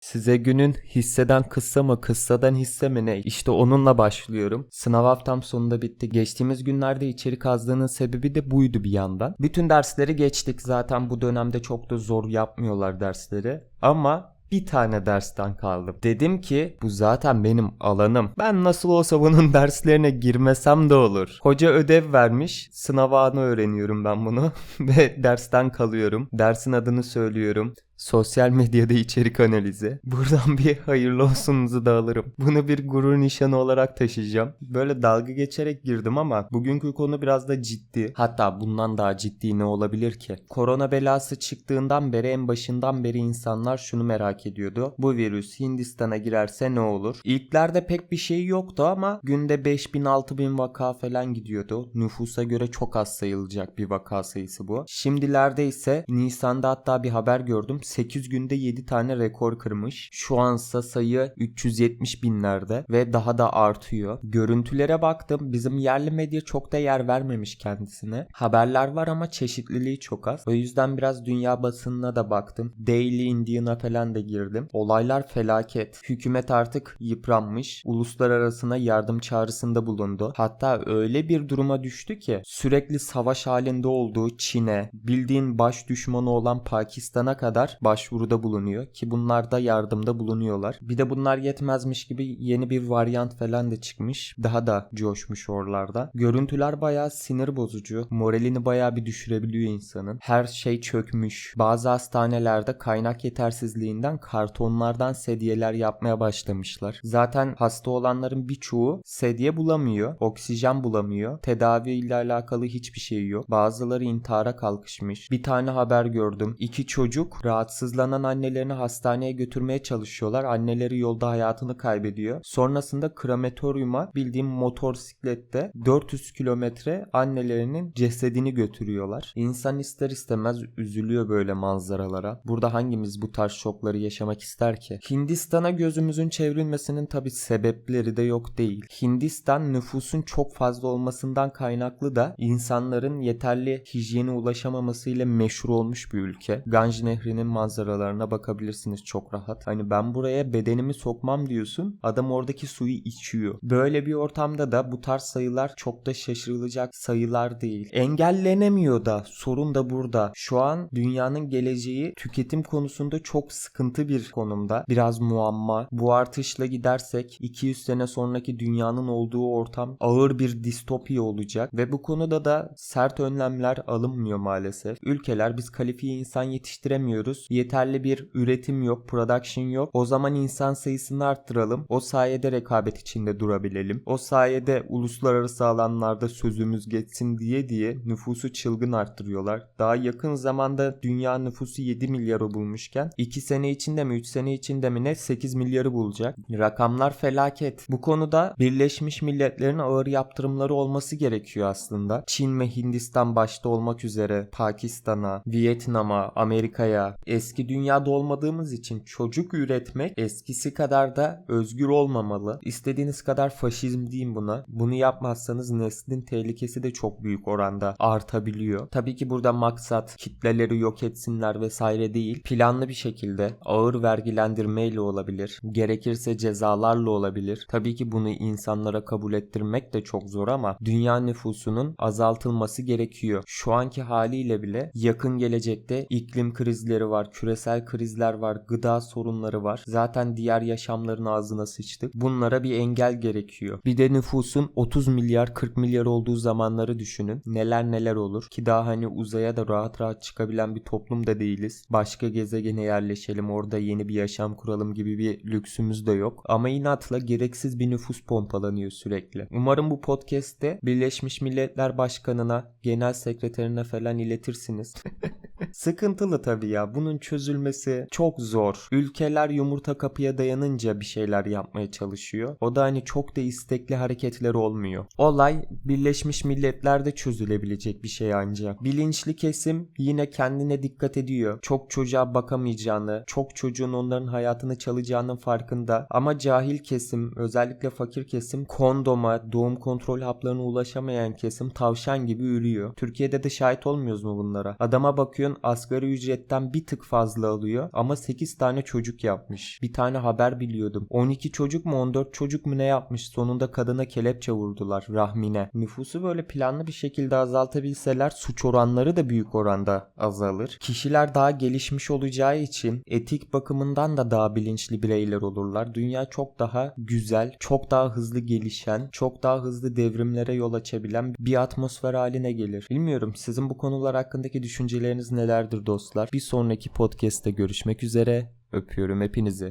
Size günün hisseden kıssa mı kıssadan hisse mi ne? İşte onunla başlıyorum. Sınav haftam sonunda bitti. Geçtiğimiz günlerde içerik azdığının sebebi de buydu bir yandan. Bütün dersleri geçtik. Zaten bu dönemde çok da zor yapmıyorlar dersleri. Ama bir tane dersten kaldım. Dedim ki bu zaten benim alanım. Ben nasıl olsa bunun derslerine girmesem de olur. Hoca ödev vermiş. Sınav anı öğreniyorum ben bunu. Ve dersten kalıyorum. Dersin adını söylüyorum. Sosyal medyada içerik analizi. Buradan bir hayırlı olsunuzu da alırım. Bunu bir gurur nişanı olarak taşıyacağım. Böyle dalga geçerek girdim ama bugünkü konu biraz da ciddi. Hatta bundan daha ciddi ne olabilir ki? Korona belası çıktığından beri en başından beri insanlar şunu merak ediyordu. Bu virüs Hindistan'a girerse ne olur? İlklerde pek bir şey yoktu ama günde 5000 6000 vaka falan gidiyordu. Nüfusa göre çok az sayılacak bir vaka sayısı bu. Şimdilerde ise Nisan'da hatta bir haber gördüm. 8 günde 7 tane rekor kırmış. Şu ansa sayı 370 binlerde ve daha da artıyor. Görüntülere baktım. Bizim yerli medya çok da yer vermemiş kendisine. Haberler var ama çeşitliliği çok az. O yüzden biraz dünya basınına da baktım. Daily Indian'a falan da girdim. Olaylar felaket. Hükümet artık yıpranmış. Uluslararasına yardım çağrısında bulundu. Hatta öyle bir duruma düştü ki sürekli savaş halinde olduğu Çin'e, bildiğin baş düşmanı olan Pakistan'a kadar başvuruda bulunuyor ki bunlar da yardımda bulunuyorlar. Bir de bunlar yetmezmiş gibi yeni bir varyant falan da çıkmış. Daha da coşmuş oralarda. Görüntüler bayağı sinir bozucu. Moralini bayağı bir düşürebiliyor insanın. Her şey çökmüş. Bazı hastanelerde kaynak yetersizliğinden kartonlardan sedyeler yapmaya başlamışlar. Zaten hasta olanların birçoğu sedye bulamıyor. Oksijen bulamıyor. Tedavi ile alakalı hiçbir şey yok. Bazıları intihara kalkışmış. Bir tane haber gördüm. İki çocuk rahatsızlanan annelerini hastaneye götürmeye çalışıyorlar. Anneleri yolda hayatını kaybediyor. Sonrasında krematoryuma bildiğim motosiklette 400 kilometre annelerinin cesedini götürüyorlar. İnsan ister istemez üzülüyor böyle manzaralara. Burada hangimiz bu tarz şokları yaşamak ister ki? Hindistan'a gözümüzün çevrilmesinin tabi sebepleri de yok değil. Hindistan nüfusun çok fazla olmasından kaynaklı da insanların yeterli hijyene ulaşamamasıyla meşhur olmuş bir ülke. Ganj Nehri'nin manzaralarına bakabilirsiniz çok rahat. Hani ben buraya bedenimi sokmam diyorsun. Adam oradaki suyu içiyor. Böyle bir ortamda da bu tarz sayılar çok da şaşırılacak sayılar değil. Engellenemiyor da sorun da burada. Şu an dünyanın geleceği tüketim konusunda çok sıkıntı bir konumda. Biraz muamma. Bu artışla gidersek 200 sene sonraki dünyanın olduğu ortam ağır bir distopya olacak ve bu konuda da sert önlemler alınmıyor maalesef. Ülkeler biz kalifiye insan yetiştiremiyoruz. Yeterli bir üretim yok, production yok. O zaman insan sayısını arttıralım. O sayede rekabet içinde durabilelim. O sayede uluslararası alanlarda sözümüz geçsin diye diye nüfusu çılgın arttırıyorlar. Daha yakın zamanda dünya nüfusu 7 milyarı bulmuşken 2 sene içinde mi 3 sene içinde mi ne 8 milyarı bulacak. Rakamlar felaket. Bu konuda Birleşmiş Milletler'in ağır yaptırımları olması gerekiyor aslında. Çin ve Hindistan başta olmak üzere Pakistan'a, Vietnam'a, Amerika'ya eski dünyada olmadığımız için çocuk üretmek eskisi kadar da özgür olmamalı. İstediğiniz kadar faşizm deyin buna. Bunu yapmazsanız neslin tehlikesi de çok büyük oranda artabiliyor. Tabii ki burada maksat kitleleri yok etsinler vesaire değil. Planlı bir şekilde ağır vergilendirmeyle olabilir. Gerekirse cezalarla olabilir. Tabii ki bunu insanlara kabul ettirmek de çok zor ama dünya nüfusunun azaltılması gerekiyor. Şu anki haliyle bile yakın gelecekte iklim krizleri var, küresel krizler var, gıda sorunları var. Zaten diğer yaşamların ağzına sıçtık. Bunlara bir engel gerekiyor. Bir de nüfusun 30 milyar 40 milyar olduğu zamanları düşünün. Neler neler olur ki daha hani uzaya da rahat rahat çıkabilen bir toplum da değiliz. Başka gezegene yerleşelim orada yeni bir yaşam kuralım gibi bir lüksümüz de yok. Ama inatla gereksiz bir nüfus pompalanıyor sürekli. Umarım bu podcast'te Birleşmiş Milletler Başkanı'na, Genel Sekreterine falan iletirsiniz. Sıkıntılı tabii ya. Bunun çözülmesi çok zor. Ülkeler yumurta kapıya dayanınca bir şeyler yapmaya çalışıyor. O da hani çok da istekli hareketler olmuyor. Olay Birleşmiş Milletler'de çözülebilecek bir şey ancak. Bilinçli kesim yine kendine dikkat ediyor. Çok çocuğa bakamayacağını, çok çocuğun onların hayatını çalacağının farkında. Ama cahil kesim, özellikle fakir kesim kondoma, doğum kontrol haplarına ulaşamayan kesim tavşan gibi ürüyor. Türkiye'de de şahit olmuyoruz mu bunlara? Adama bakıyor kadın asgari ücretten bir tık fazla alıyor ama 8 tane çocuk yapmış. Bir tane haber biliyordum. 12 çocuk mu 14 çocuk mu ne yapmış? Sonunda kadına kelepçe vurdular rahmine. Nüfusu böyle planlı bir şekilde azaltabilseler suç oranları da büyük oranda azalır. Kişiler daha gelişmiş olacağı için etik bakımından da daha bilinçli bireyler olurlar. Dünya çok daha güzel, çok daha hızlı gelişen, çok daha hızlı devrimlere yol açabilen bir atmosfer haline gelir. Bilmiyorum sizin bu konular hakkındaki düşünceleriniz nelerdir dostlar? Bir sonraki podcast'te görüşmek üzere. Öpüyorum hepinizi.